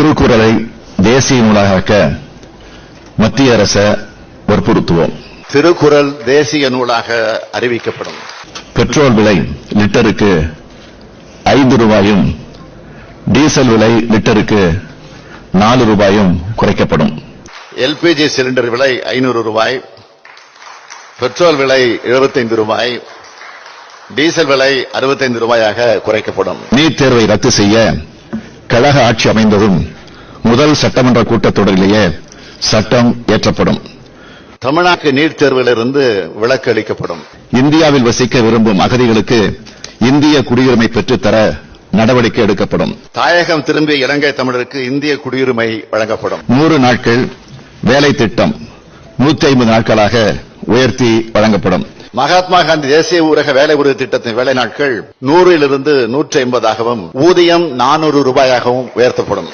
திருக்குறளை தேசிய நூலாக மத்திய அரச வற்புறுத்துவோம். திருக்குறள் தேசிய நூலாக அறிவிக்கப்படும். பெட்ரோல் விலை லிட்டருக்கு ஐந்து ரூபாயும் டீசல் விலை லிட்டருக்கு நாலு ரூபாயும் குறைக்கப்படும். எல்பிஜி சிலிண்டர் விலை ஐநூறு ரூபாய் பெட்ரோல் விலை 75 ரூபாய் டீசல் விலை 65 ரூபாயாக குறைக்கப்படும். நீட் தேர்வை ரத்து செய்ய கழக ஆட்சி அமைந்ததும் முதல் சட்டமன்ற கூட்டத்தொடரிலேயே சட்டம் இயற்றப்படும் தமிழ்நாட்டு நீட் தேர்விலிருந்து விலக்கு அளிக்கப்படும் இந்தியாவில் வசிக்க விரும்பும் அகதிகளுக்கு இந்திய குடியுரிமை பெற்றுத்தர நடவடிக்கை எடுக்கப்படும். தாயகம் திரும்பிய இலங்கை தமிழருக்கு இந்திய குடியுரிமை வழங்கப்படும். நூறு நாட்கள் வேலை திட்டம் நூத்தி ஐம்பது நாட்களாக உயர்த்தி வழங்கப்படும். மகாத்மா காந்தி தேசிய ஊரக வேலை உறுதி திட்டத்தின் வேலை நாட்கள் நூறிலிருந்து நூற்றி ஐம்பதாகவும் ஊதியம் நானூறு ரூபாயாகவும் உயர்த்தப்படும்.